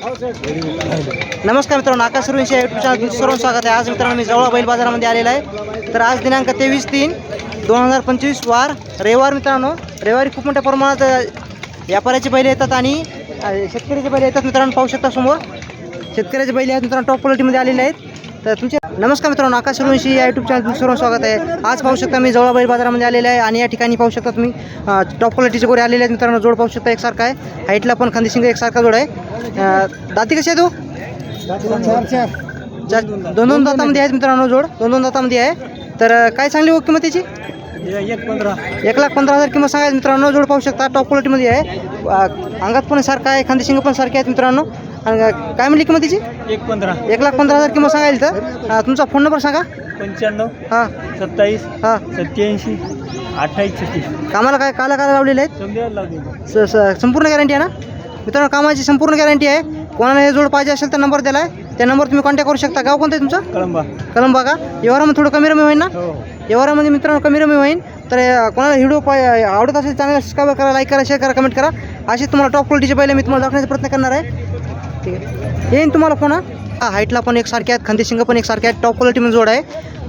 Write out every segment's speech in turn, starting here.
नमस्कार मित्रांनो आकाश सुरवंशी या युट्यूब चॅनल सर्व स्वागत आहे. आज मित्रांनो मी जवळ बैल बाजारामध्ये आलेला आहे. तर आज दिनांक तेवीस तीन दोन हजार पंचवीस वार रविवार मित्रांनो. रविवारी खूप मोठ्या प्रमाणात व्यापाऱ्याचे बैल येतात आणि शेतकऱ्याचे बैल येतात मित्रांनो पाहू शकता समोर. शेतकऱ्याचे बैल आहेत मित्रांनो टॉप क्वालिटीमध्ये आलेले आहेत. तर तुमचे नमस्कार मित्रांनो आकाश सुरवंशी या युट्यूब चॅनल सर्व स्वागत आहे. आज पाहू शकता मी जवळ बैल बाजारामध्ये आलेले आहे आणि या ठिकाणी पाहू शकता तुम्ही टॉप क्वालिटीचे गोरे आलेले आहेत मित्रांनो जोड पाहू शकता एकसारखा आहे. हाईटला पण खांदेशिंग एकसारखा जोड आहे. दाती कशी आहे तू? दोन दोन दातामध्ये आहेत मित्रांनो जोड दोन दोन दातामध्ये आहे. तर काय सांगली हो किंमत त्याची एक पंधरा एक लाख पंधरा हजार किंमत सांगायचं मित्रांनो जोड पाहू शकता टॉप क्वालिटीमध्ये आहे. अंगात पण सारखा आहे खांदेशिंग पण सारखे आहेत मित्रांनो. आणि काय म्हणली किंमत त्याची एक पंधरा. एक लाख पंधरा हजार किंमत सांगायला तर? अ, तुमचा फोन नंबर सांगा. पंच्याण्णव हां. सत्तावीस हां. सत्याऐंशी अठ्ठावीस छत्तीस. कामाला काय काला काला लावलेले आहेत? लागेल. स स- संपूर्ण गॅरंटी आहे ना? मित्रांनो कामाची संपूर्ण गॅरंटी आहे. कोणाला हे जोड पाहिजे असेल तर नंबर दिला आहे त्या नंबर तुम्ही कॉन्टॅक्ट करू शकता. गाव कोणतं आहे तुमचं? कळंबा. कलंबा का? व्यवहारामध्ये थोडं कमी रमी होईल ना? हो. व्यवहारामध्ये मित्रांनो कमी रमी होईल तर अ, कोणाला व्हिडिओ पाय आवडत असेल चांगला सबस्क्राईब करा लाईक करा शेअर करा कमेंट करा. असे तुम्हाला टॉप क्वालिटीचे पहिले मी तुम्हाला दाखवण्याचा प्रयत्न करणार आहे. ठीक आहे येईन तुम्हाला फोन हा? हा हाईटला पण एक सारखे आहेत खांदेशिंग पण एक सारखे आहेत टॉप क्वालिटीमध्ये जोड आहे.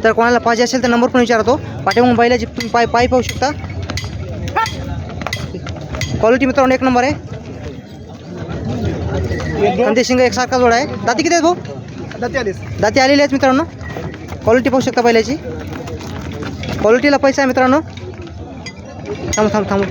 तर कोणाला पाहिजे असेल तर नंबर पण विचारतो. पाठीमागून बैलाची तुम्ही पाय पाय पाहू शकता. क्वालिटी मित्रांनो एक नंबर आहे. खांदेशिंग एक सारखा जोड आहे. दाती किती आहेत भाऊ? दाती आलेली आहेत मित्रांनो. क्वालिटी पाहू शकता बैलाची. क्वालिटीला पैसा आहे मित्रांनो. थांब थांब थांब.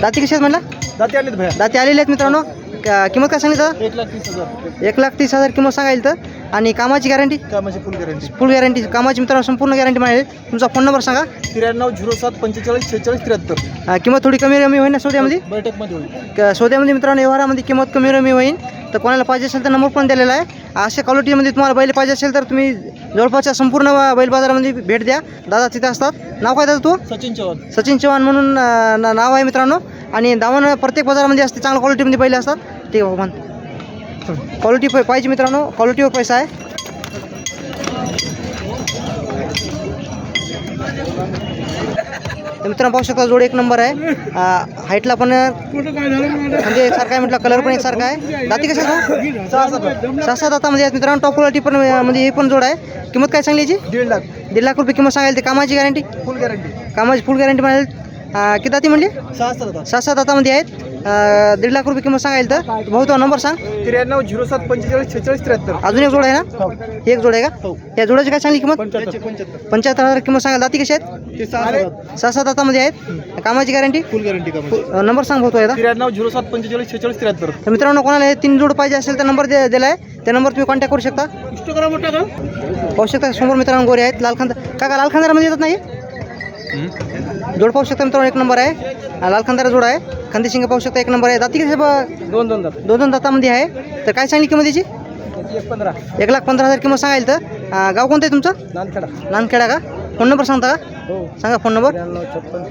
दाती कशी आहेत म्हणला? जाते आलेत भया दाती आलेली आहेत मित्रांनो. क- किंमत काय सांगितलं? एक लाख तीस हजार. एक लाख तीस हजार किंमत सांगायला तर. आणि कामाची गॅरंटी कामाची फुल गॅरंटी फुल गॅरंटी कामाची मित्रांनो संपूर्ण गॅरंटी मिळेल तुमचा फोन नंबर सांगा. त्र्याण्णव झिरो सात पंचेचाळीस शेहेचाळीस त्र्याहत्तर. अं, किंमत थोडी कमी रमी होईल ना सौद्यामध्ये? बैठकमध्ये होईल. क- सौद्यामध्ये मित्रांनो व्यवहारामध्ये किंमत कमी रमी होईल तर कोणाला पाहिजे असेल तर नंबर पण दिलेला आहे. अशा क्वालिटीमध्ये तुम्हाला बैल पाहिजे असेल तर तुम्ही जवळपासच्या संपूर्ण बैल बाजारामध्ये भेट द्या. दादा तिथे असतात. नाव काय दादा तू? सचिन चव्हाण. सचिन चव्हाण म्हणून अं, ना- नाव आहे मित्रांनो. आणि दावण प्रत्येक बाजारामध्ये असते चांगल्या क्वालिटीमध्ये बैल असतात. ठीक आहे भगवान क्वालिटी पाहिजे मित्रांनो क्वालिटीवर पैसा आहे. तर मित्रांनो पाहू शकता जोड एक नंबर आहे. हाईटला पण म्हणजे सारखा आहे म्हटलं कलर पण एक सारखा आहे. दाती कशा सहा सात दातामध्ये आहेत मित्रांनो टॉप क्वालिटी पण म्हणजे हे पण जोड आहे. किंमत काय सांगली याची? दीड लाख. दीड लाख रुपये किंमत सांगायला ते कामाची गॅरंटी फुल गॅरंटी कामाची फुल गॅरंटी अं, किती दाती म्हणली? सहा सात सहा सात दातामध्ये आहेत. अं, दीड लाख रुपये किंमत सांगायला तर. भाऊ तो नंबर सांग. त्र्याण्णव झिरो सात पंचेचाळीस शेहेचाळीस त्र्याहत्तर. अजून एक जोड आहे ना? एक जोड आहे का? हो. या जोडाची काय सांगली किंमत? पंच्याहत्तर. हजार किंमत सांगायला दाती कशी आहेत? सहा सात दातामध्ये आहेत. कामाची गॅरंटी फुल गॅरंटी नंबर सांग भाऊ तो त्र्याण्णव झिरो सात पंचेचाळीस शेहेचाळीस त्र्याहत्तर. तर मित्रांनो कोणाला हे तीन जोड पाहिजे असेल तर नंबर दे दिला आहे त्या नंबर तुम्ही कॉन्टॅक्ट करू शकता. पाहू शकता समोर मित्रांनो गोरे आहेत. लाल खांदा काका लाल खांदारामध्ये येतात नाही? जोड पाहू शकता मित्रांनो एक नंबर आहे. लाल खांदारा जोड आहे. खांदी शिंग पाहू शकता एक नंबर आहे. दाती ब- दोन दोन जात दोन दोन दातामध्ये आहे. तर काय सांगली किंमत याची? एक पंधरा. एक लाख पंधरा हजार किंमत सांगायला तर. गाव कोणतं आहे तुमचं? नांदखेडा नांदखेडा का? फोन नंबर सांगता का? हो. सांगा फोन नंबर. छप्पन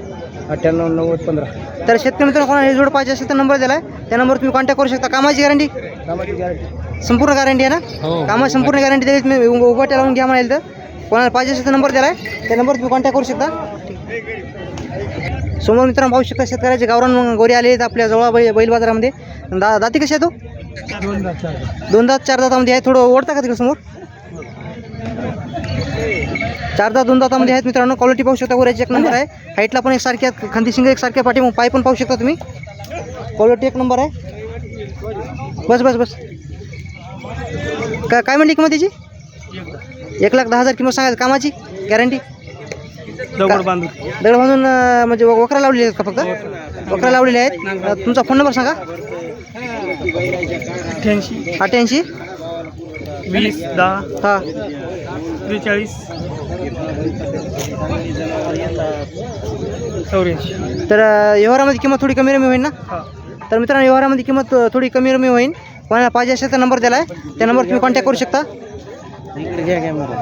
अठ्ठ्याण्णव नव्वद पंधरा. तर शेतकरी मित्रांनो कोणाला हे जोड पाहिजे असेल तर नंबर दिला आहे त्या नंबर तुम्ही कॉन्टॅक्ट करू शकता. कामाची गॅरंटी कामाची गॅरंटी संपूर्ण गॅरंटी आहे ना? हो. कामाची संपूर्ण गॅरंटी दिली तुम्ही उ- उभं लावून घ्या म्हणाल तर. कोणाला पाहिजे असेल तर नंबर दिला आहे त्या नंबर तुम्ही कॉन्टॅक्ट करू शकता. समोर मित्रांनो पाहू शकता शेतकऱ्याचे गावरान गोरी आले आहेत आपल्या जवळ बैल बैल बाजारामध्ये. दा दाती कशी आहे तो दोन चार दोन दात चार दातामध्ये आहे थोडं ओढता का तिकडे समोर? चार दात दोन दातामध्ये आहेत मित्रांनो. क्वालिटी पाहू शकता गोऱ्याची. एक नंबर आहे. हाईटला पण एक सारखे आहेत खांदी शिंग एक सारखे पाठी पाय पण पाहू शकता तुम्ही. क्वालिटी एक नंबर आहे. बस बस बस. का काय म्हणली किंमत त्याची? एक लाख दहा हजार किंमत सांगायला कामाची? गॅरंटी दगड बांधून. दगड बांधून म्हणजे व- वखरा लावलेली आहेत का फक्त? वखरा. लावलेले आहेत. तुमचा फोन नंबर सांगा. अठ्ठ्याऐंशी. अठ्ठ्याऐंशी. वीस दहा. हां. त्रेचाळीस. चौऱ्याऐंशी. तर व्यवहारामध्ये किंमत थोडी कमी रमी होईल ना? हा. तर मित्रांनो व्यवहारामध्ये किंमत थोडी कमी रमी होईल. कोणाला पाहिजे असेल तर नंबर दिला आहे. त्या नंबर तुम्ही कॉन्टॅक्ट करू शकता. इकडे घ्या कॅमेरा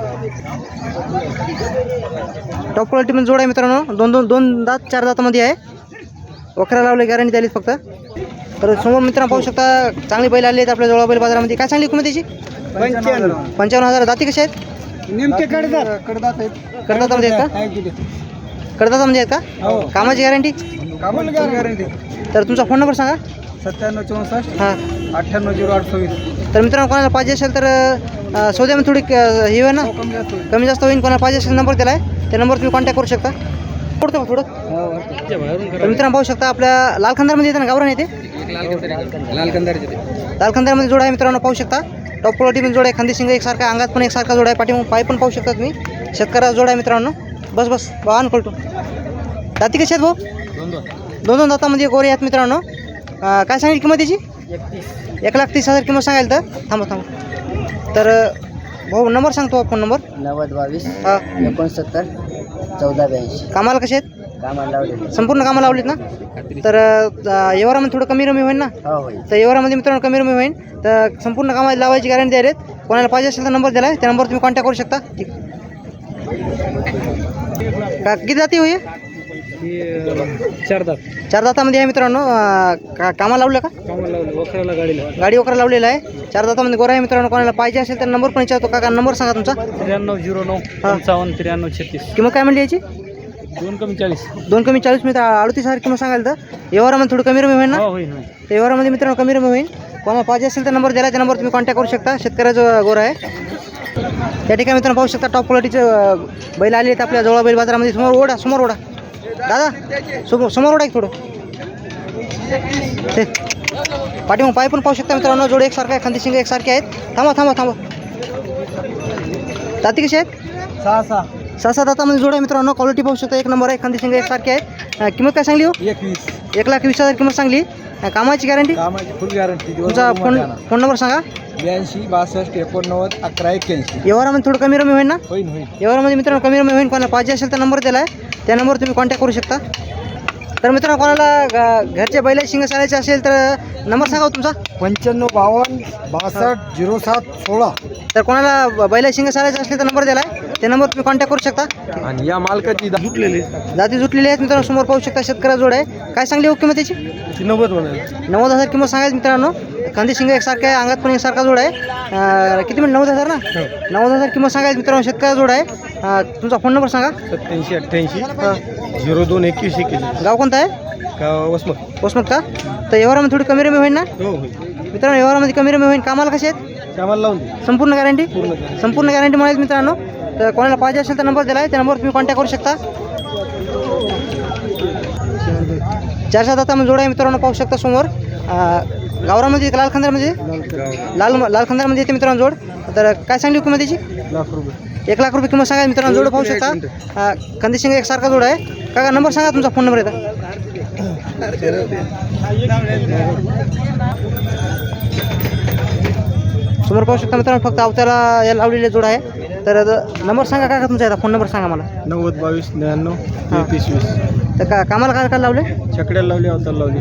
टॉप क्वालिटीमध्ये जोड आहे मित्रांनो. दोन दोन दोन दात चार दातामध्ये आहे. वखरा लावले गॅरंटी द्याली फक्त. तर समोर मित्रांनो पाहू शकता चांगली बैल आली आहेत आपल्या जवळ बैल बाजारामध्ये. काय सांगली किंमत त्याची? पंचावन्न हजार. दाती कशी आहेत? नेमके कडदात. कडदात आहेत. कडदातामध्ये आहेत का? कडदातामध्ये आहेत हो. का कामाची गॅरंटी कामाला गॅरंटी तर तुमचा फोन नंबर सांगा. सत्त्याण्णव चौसष्ट हां. अठ्ठ्याण्णव झिरो आठ सव्वीस. तर मित्रांनो कोणाला पाहिजे असेल तर अ, सौद्यामध्ये थोडी क- हे होईल ना? कमी जास्त होईल. कमी जास्त होईल. कोणाला पाहिजे असेल नंबर दिला आहे त्या नंबरवर तुम्ही कॉन्टॅक्ट करू शकता. पुढतं का थोडं? तर मित्रांनो पाहू शकता आपल्या लाल खंदारमध्ये येते ना गावरान येते? लाल कंदारचे ते लाल खंदारमध्ये जोड आहे मित्रांनो पाहू शकता. टॉप क्वालिटी जोड आहे खांदी शिंग एकसारखा अंगात पण एकसारखा जोड आहे पाठी पाय पण पाहू शकता तुम्ही. शेतकऱ्याचा जोड आहे मित्रांनो. बस बस वाहन कळतो दाती कशी आहेत भाऊ? दोन दोन. दोन दोन दातामध्ये गोरे आहेत मित्रांनो. काय सांगेल किंमत त्याची एकतीस. एक लाख तीस हजार किंमत सांगाल तर? थांबा थांबा. तर भाऊ नंबर सांगतो फोन नंबर. नव्वद बावीस हा. एकोणसत्तर चौदा ब्याऐंशी. कामाला कसे आहेत? कामाला लावलेले. संपूर्ण कामाला लावलीत ना? तर अं, व्यवहारामध्ये थोडं कमी रमी होईल ना? हो होईल. तर व्यवहारामध्ये मित्रांनो कमी रमी होईल तर संपूर्ण कामाला लावायची गॅरंटी द्यायला आहेत. कोणाला पाहिजे असेल तर नंबर दिला आहे. त्या नंबर तुम्ही कॉन्टॅक्ट करू शकता. ठीक. किती जाती होईल चार दात. चार दातामध्ये आहे मित्रांनो अं, का कामाला लावलं का? कामाला लावले वखराला गाडीला. गाडी वगैरे लावलेला आहे. चार दातामध्ये गोरा आहे मित्रांनो कोणाला पाहिजे असेल तर नंबर पण विचारतो. काका नंबर सांगा तुमचा. त्र्याण्णव झिरो नऊ पंचावन्न त्र्याण्णव छत्तीस. किंमत काय म्हणली याची? दोन कमी चाळीस. दोन कमी चाळीस मित्र अडतीस हजार किंमत सांगाल तर? व्यवहारामध्ये थोडं कमी रमी होईल ना? हो होईल होईल. तर व्यवहारामध्ये मित्रांनो कमी रमी होईल. कोणाला पाहिजे असेल तर नंबर दिला त्या नंबर तुम्ही कॉन्टॅक्ट करू शकता. शेतकऱ्याचा गोरा आहे. त्या ठिकाणी मित्रांनो पाहू शकता टॉप क्वालिटीचे बैल आले आहेत आपल्या जवळ बैल बाजारामध्ये. समोर ओढा समोर ओढा. दादा समोर समोर एक थोडं. ते पाठीमग पाय पण पाहू शकता मित्रांनो जोडे एकसारखे आहे शिंग एकसारखे आहेत. थांबा थांबा थांबा. दाती कशी आहेत? सहा सहा. सहा सात दातामध्ये जोड आहे मित्रांनो क्वालिटी पाहू शकता एक नंबर आहे खांदी शिंग एकसारखे आहेत. किंमत काय सांगली हो? एक लाख वीस हजार किंमत सांगली. कामाची गॅरंटी कामाची फुल गॅरंटी तुमचा फोन फोन नंबर सांगा. ब्याऐंशी बासष्ट एकोणनव्वद अकरा एक्क्याऐंशी. व्यवहारामध्ये थोडं कमी रमी होईल ना? होईल होईल व्यवहारामध्ये मित्रांनो कमी रमी होईल कोणाला पाहिजे असेल तर नंबर दिला आहे त्या नंबरवर तुम्ही कॉन्टॅक्ट करू शकता. तर मित्रांनो कोणाला ग- घरचे बैल शिंग चालायचे असेल तर नंबर सांगा हो तुमचा. पंच्याण्णव बावन्न बासष्ट झिरो सात सोळा. तर कोणाला बैल शिंग चालायचे असले तर नंबर दिला आहे त्या नंबर तुम्ही कॉन्टॅक्ट करू शकता. आणि या मालकाची सुटलेली जाती जुटलेली आहेत मित्रांनो समोर पाहू शकता शेतकऱ्या जोड आहे. काय सांगली हो किंमत त्याची नव्वद म्हणाले नव्वद हजार किंमत सांगायची मित्रांनो. खांदी शिंग एकसारखं आहे अंगात पण एकसारखा जोड आहे. अं, किती मिनिट नव्वद हजार ना? नव्वद हजार किंमत सांगायची मित्रांनो शेतकऱ्या जोड आहे. अं, तुमचा फोन नंबर सांगा. सत्याऐंशी अठ्ठ्याऐंशी. झिरो दोन एकवीस एकवीस गाव कोणतं आहे? का वसमत. वसमत का? तर व्यवहारामध्ये थोडी कमी रमी होईल ना? हो होईल. मित्रांनो व्यवहारामध्ये कमी रमी होईल. कामाला कसे आहेत? कामाला लावून दे. संपूर्ण गॅरंटी पूर्ण करा. संपूर्ण गॅरंटी मिळेल मित्रांनो. तर कोणाला पाहिजे असेल तर नंबर दिला आहे त्या नंबरवर तुम्ही कॉन्टॅक्ट करू शकता. चार सात आता जोड आहे मित्रांनो. पाहू शकता समोर. अं, गावरामध्ये लाल खंदारमध्ये लाल लाल खंदारमध्ये येते मित्रांनो जोड. तर काय सांगली किंमत त्याची लाख रुपये. एक लाख रुपये किंमत सांगा मित्रांनो जोड पाहू शकता. अं, कंदी शिंग एकसारखा जोड आहे. काका नंबर सांगा तुमचा फोन नंबर येतात समोर पाहू शकता मित्रांनो फक्त अवताला या लावलेले जोड आहे. तर नंबर सांगा काका तुमचा येतात फोन नंबर सांगा मला. नव्वद बावीस त्र्याण्णव. तेहतीस वीस. तर का कामाला काय काय लावले? छकड्याला लावली अवतार लावली.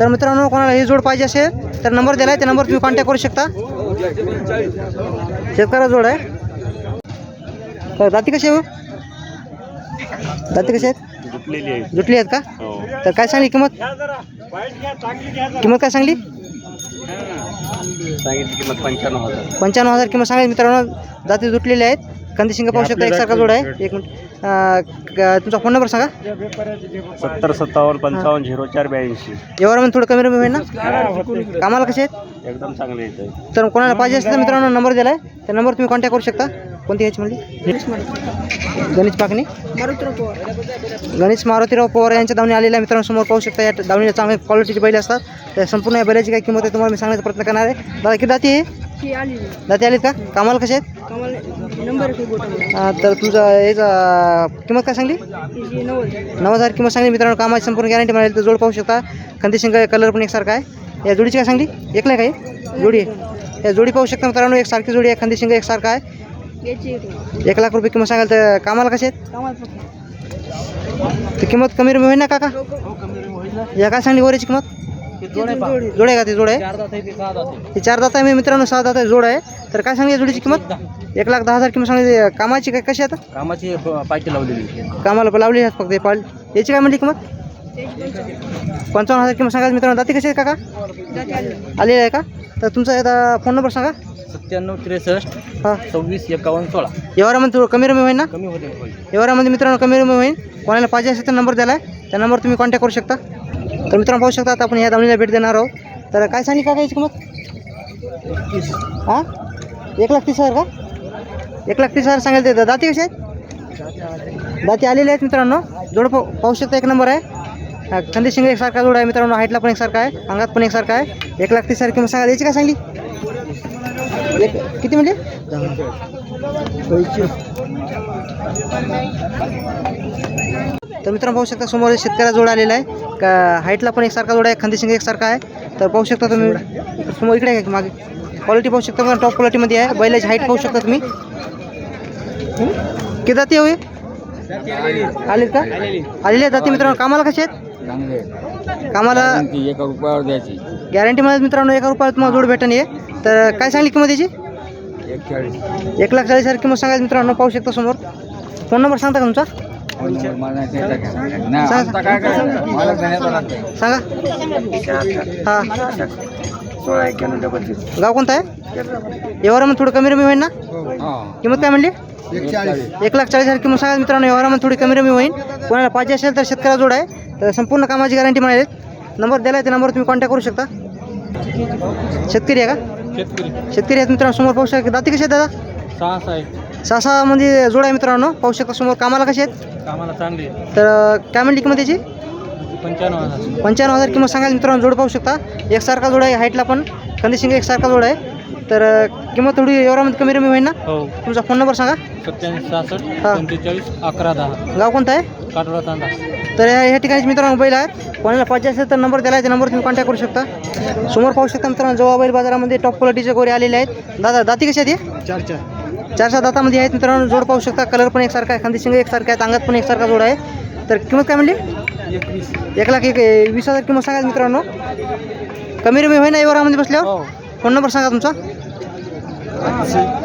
तर मित्रांनो कोणाला हे जोड पाहिजे असेल तर नंबर दिला आहे त्या नंबर तुम्ही कॉन्टॅक्ट करू शकता. शेतकऱ्या जोड आहे. तर दाती कशी आहे हो? दाती कशी आहेत? जुटलेली आहे जुटली आहेत का? हो. तर काय सांगली किंमत? किंमत काय सांगली? सांगितली किंमत पंच्याण्णव हजार. पंच्याण्णव हजार किंमत सांगायची मित्रांनो. जाती जुटलेल्या आहेत. कंदी शिंग पाहू शकता एकसारखा जोड आहे. एक मिनिट. अं, क- तुमचा फोन नंबर सांगा. सत्तर सत्तावन्न पंचावन्न झिरो चार ब्याऐंशी. व्यवहारामध्ये थोडं कमी रमी होईल ना? कामाला कसे आहेत? एकदम चांगले येते तर कोणाला पाहिजे असेल तर मित्रांनो नंबर दिला आहे त्या नंबर तुम्ही कॉन्टॅक्ट करू शकता. कोणती ह्याची म्हणली? गणेश पाकणी. गणेश मारुतीराव पवार यांच्या दावणी आलेल्या आहे. मित्रांनो समोर पाहू शकता या दावणीला चांगल्या क्वालिटीचे बैल असतात. त्या संपूर्ण या बैलाची काय किंमत आहे तुम्हाला मी सांगण्याचा प्रयत्न करणार आहे. दादा किती दाती आहे? दाती आलीत का? कामाला कसे आहेत? अं, तर तुमचं याचा किंमत काय सांगली? नऊ हजार किंमत सांगली. मित्रांनो कामाची संपूर्ण गॅरंटी मिळेल तर जोड पाहू शकता. खंदी शिंग कलर पण एकसारखा आहे. या जोडीची काय सांगली? एकला आहे? काय जोडी आहे. या जोडी पाहू शकता मित्रांनो एक सारखी जोडी आहे. खंदी शिंग एकसारखा आहे. एक लाख. रुपये किंमत सांगाल तर कामाला कसे आहेत? तर किंमत कमी रमी होईल ना काका? या काय सांगली वरीची किंमत? जोड आहे का ती जोड? आहे ही चार दात आहे मी मित्रांनो सहा दात आहे जोड आहे. तर काय सांगली या जोडीची किंमत? एक लाख दहा हजार किंमत सांगली कामाची काय कशी आहे आता? कामाची पायटी लावलेली कामाला लावली आहेत फक्त हे पाळ याची काय म्हणली किंमत? पंचावन्न हजार किंमत सांगा मित्रांनो. दाती कशी आहे काका? आलेली आहे का? तर तुमचा आता फोन नंबर सांगा. सत्त्याण्णव त्रेसष्ट हां. सव्वीस एकावन्न सोळा. व्यवहारामध्ये थोडं कमी रमी होईल ना? कमी होते. व्यवहारामध्ये मित्रांनो कमी रमी होईल कोणाला पाहिजे असेल तर नंबर दिला आहे त्या नंबर तुम्ही कॉन्टॅक्ट करू शकता. तर मित्रांनो पाहू शकता आता आपण या दावणीला भेट देणार आहोत. तर काय सांगली का याची किंमत? हां? एक लाख तीस हजार का? एक लाख तीस हजार सांगायला देतात दाती कसे आहेत? दाती आलेले आहेत मित्रांनो. जोड पाहू शकता एक नंबर आहे. खांदी शिंग एकसारखा जोड आहे मित्रांनो. हाईटला पण एकसारखा आहे. अंगात पण एकसारखा आहे. एक लाख तीस हजार किंमत सांगायला याची काय सांगली? एक किती म्हणजे तर मित्रांनो पाहू शकता समोर शेतकऱ्या जोड आलेला आहे. का हाईटला पण एकसारखा जोड आहे खांदी शिंग एकसारखा आहे. तर पाहू शकता तुम्ही समोर इकडे आहे का मागे. क्वालिटी पाहू शकता पण टॉप क्वालिटीमध्ये आहे. बैलाची हाईट पाहू शकता तुम्ही. किती जाती होय आले का? आलेले जाती मित्रांनो. कामाला कसे आहेत? कामाला एका रुपयावर द्यायची. गॅरंटीमध्ये मित्रांनो एका रुपयाला तुम्हाला जोड भेटन ये तर काय सांगली किंमत याची? एक लाख चाळीस हजार किंमत सांगायची मित्रांनो पाहू शकता समोर. फोन नंबर सांगता का तुमचा? सांगा. हां. सोळा एक्क्याण्णव डबल तीस गाव कोणतं आहे? व्यवहारामध्ये थोडं कमी रमी होईल ना? हा. किंमत काय म्हणली? एक लाख चाळीस हजार किंमत सांगा मित्रांनो व्यवहारामध्ये थोडी कमी रमी होईल कोणाला पाहिजे असेल तर शेतकऱ्या जोड आहे. तर संपूर्ण कामाची गॅरंटी मिळेल नंबर दिला आहे त्या नंबर तुम्ही कॉन्टॅक्ट करू शकता. शेतकरी आहे का? शेतकरी. आहेत मित्रांनो समोर पाहू शकता. दाती आहेत दादा? सहा सहा आहे सहा म्हणजे जोड आहे मित्रांनो. पाहू शकता समोर कामाला कसे आहेत? कामाला चांगली तर काय म्हणली किंमत याची? पंच्याण्णव हजार. पंच्याण्णव हजार किंमत सांगायला मित्रांनो जोड पाहू शकता. एकसारखा जोड आहे हाईटला पण. कंदिशिंग एकसारखा जोड आहे. तर अं, किंमत थोडी व्यवहारामध्ये कमी रमी होईल ना? हो. तुमचा फोन नंबर सांगा. सत्त्याऐंशी सहासष्ट हा. पंचेचाळीस अकरा दहा. गाव कोणतं आहे? काटोळा तांडा. तर या या ठिकाणी मित्रांनो बैल आहेत. कोणाला पाहिजे असेल तर नंबर दिला आहे. त्या नंबर तुम्ही कॉन्टॅक्ट करू शकता. समोर पाहू शकता मित्रांनो जवा बैल बाजारामध्ये टॉप क्वालिटीचे गोरे आलेले आहेत. दादा दाती कशी आहेत हे? चार चार. चार सहा दातामध्ये आहेत मित्रांनो जोड पाहू शकता. कलर पण एकसारखा आहे खांदी एकसारखा आहे अंगात पण एकसारखा जोड आहे. तर किंमत काय म्हणली? एक लाख एक वीस हजार किंमत सांगा मित्रांनो. कमी रमी होईना व्यवहारामध्ये बसल्यावर? फोन नंबर सांगा तुमचा.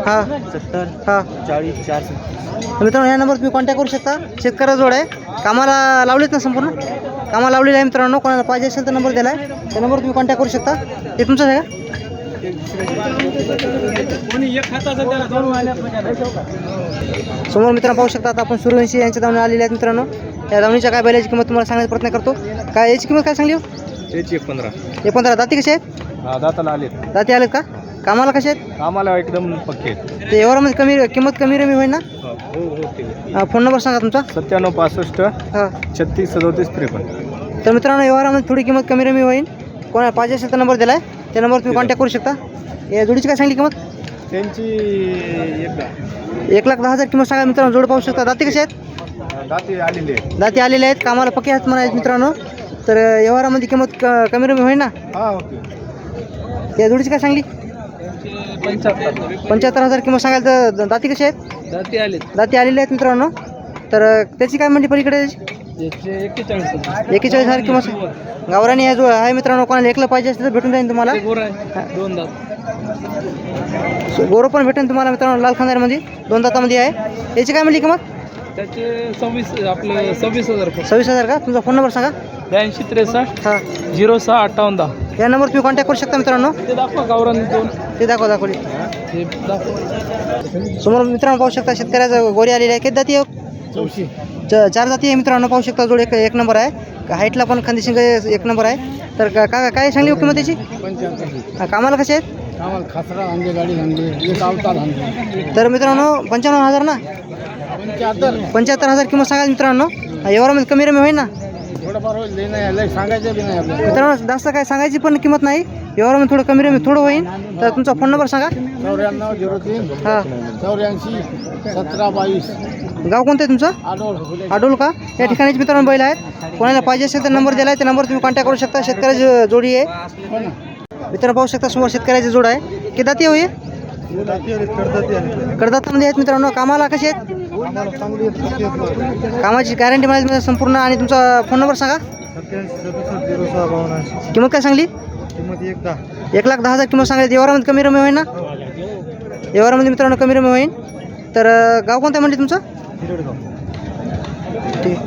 हां. सत्तर हां. चाळीस मित्रांनो या नंबर तुम्ही कॉन्टॅक्ट करू शकता. शेतकऱ्या जोड आहे. कामाला लावलेत ना संपूर्ण? कामाला लावलेलं आहे मित्रांनो. कोणाला पाहिजे असेल तर नंबर दिला आहे त्या नंबर तुम्ही कॉन्टॅक्ट करू शकता. ते तुमचं आहे का? समोर मित्रांनो पाहू शकता आता आपण सूर्यवंशी यांच्या दावणी आलेले आहेत मित्रांनो. त्या दावणीच्या काय बैलाची किंमत तुम्हाला सांगण्याचा प्रयत्न करतो. काय याची किंमत काय सांगली हो? त्याची एक पंधरा. हे पंधरा दाती कसे आहेत? हा दाताला आले दाती आलेत का? कामाला कसे आहेत? आम्हाला एकदम पक्के ते एवढ्यामध्ये कमी किंमत कमी रमी होईल ना? हो हो हा, फोन नंबर सांगा तुमचा. सत्त्याण्णव पासष्ट हां. छत्तीस सदोतीस त्रेपन्न. तर मित्रांनो व्यवहारामध्ये थोडी किंमत कमी रमी होईल. कोणाला पाहिजे असेल तर नंबर दिला आहे त्या नंबर तुम्ही कॉन्टॅक्ट करू शकता. या जोडीची काय सांगली किंमत? त्यांची एकदा. एक लाख दहा हजार किंमत सांगा मित्रांनो. जोड पाहू शकता. दाती कसे आहेत? दाती आलेली आहे दाती आलेले आहेत. कामाला पक्के आहेत म्हणायचे मित्रांनो. तर अं, व्यवहारामध्ये किंमत क- कमी रमी होईल ना? हा ओके. या जोडीची काय सांगली? पंच्याहत्तर. पंच्याहत्तर हजार किंमत सांगायला तर दाती कसे आहेत? दाती आले दाती आलेले आहेत मित्रांनो. तर अं, त्याची काय म्हणली पलीकडे याचे एक्केचाळीस एकेचाळीस हजार किंमत गावरानी आहे जो आहे मित्रांनो कोणाला एकलं पाहिजे असेल तर भेटून जाईल तुम्हाला. गोर दात. पण भेटेल तुम्हाला मित्रांनो लाल खांदारमध्ये दोन दातामध्ये आहे. याची काय म्हणली किंमत? त्याचे सव्वीस आपलं सव्वीस हजार सव्वीस हजार का? तुमचा फोन नंबर सांगा. ब्याऐंशी त्रेसष्ट हां. झिरो सहा अठ्ठावन्न दहा. या नंबर तुम्ही कॉन्टॅक्ट करू शकता मित्रांनो. ते दाखवा गावरान दोन ते दाखवा दाखवली. समोर मित्रांनो पाहू शकता शेतकऱ्याचं गोरी आलेली आहे. किती जाती आहे चौशे. च- चार जाती आहे मित्रांनो पाहू शकता जोड एक एक नंबर आहे. हाईटला पण खांदी शिंग एक नंबर आहे. तर का का- काय सांगली किंमत त्याची? कामाला कसे आहेत? आम्हाला खासरा आणले गाडी आणली एक अवतार आणले तर मित्रांनो पंच्याण्णव हजार ना? पंच्याहत्तर. पंच्याहत्तर हजार किंमत सांगा मित्रांनो? व्यवहारामध्ये कमी रमी होईल ना? थोडंफार होईल लई नाही लई सांगायचं बी नाही आपल्याला. मित्रांनो जास्त काय सांगायची पण किंमत नाही. व्यवहारामध्ये थोडं कमी रमी थोडं होईल. तर तुमचा फोन नंबर सांगा. चौऱ्याण्णव झिरो तीन हां. चौऱ्याऐंशी सतरा बावीस. गाव कोणतं आहे तुमचं? आडोल का. या ठिकाणीच मित्रांनो बैल आहेत. कोणाला पाहिजे असेल तर नंबर दिला आहे त्या नंबर तुम्ही कॉन्टॅक्ट करू शकता. शेतकऱ्याची जोडी आहे. हो मित्रांनो पाहू शकता समोर शेतकऱ्याची जोड आहे. किती दाती होई कडदातामध्ये आहेत मित्रांनो. कामाला कसे आहेत? कामाची गॅरंटी मला संपूर्ण आणि तुमचा फोन नंबर सांगा. किंमत काय सांगली? एक लाख दहा हजार किंमत सांगायची व्यवहारामध्ये कमी रमी होईल ना? व्यवहारामध्ये मित्रांनो कमी रमी होईल तर गाव कोणतं म्हणते तुमचं? ठीक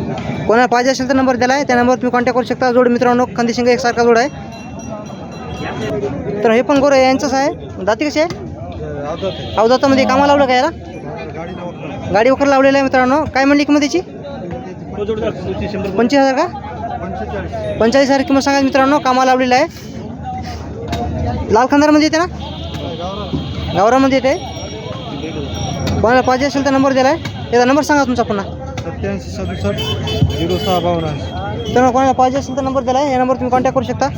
कोणाला पाहिजे असेल तर नंबर दिला आहे. त्या नंबर तुम्ही कॉन्टॅक्ट करू शकता. जोड मित्रांनो कंदिशिंग एकसारखा जोड आहे. तर हे पण गोरं यांचंच आहे. दाती कशी आहे? अवदातामध्ये कामा लावलं का याला? गाडी वखर लावलेलं आहे मित्रांनो. काय म्हणली किंमत त्याची पंचवीस हजार का? पंचेचाळीस हजार किंमत सांगा मित्रांनो. कामा लावलेलं आहे. लाल खंदारमध्ये येते ना? गावरामध्ये येते. कोणाला पाहिजे असेल तर नंबर दिला आहे. याचा नंबर सांगा तुमचा पुन्हा. सत्याऐंशी सदुसष्ट झिरो सहा बावन्न तर कोणाला पाहिजे असेल तर नंबर दिला आहे. या नंबर तुम्ही कॉन्टॅक्ट करू शकता.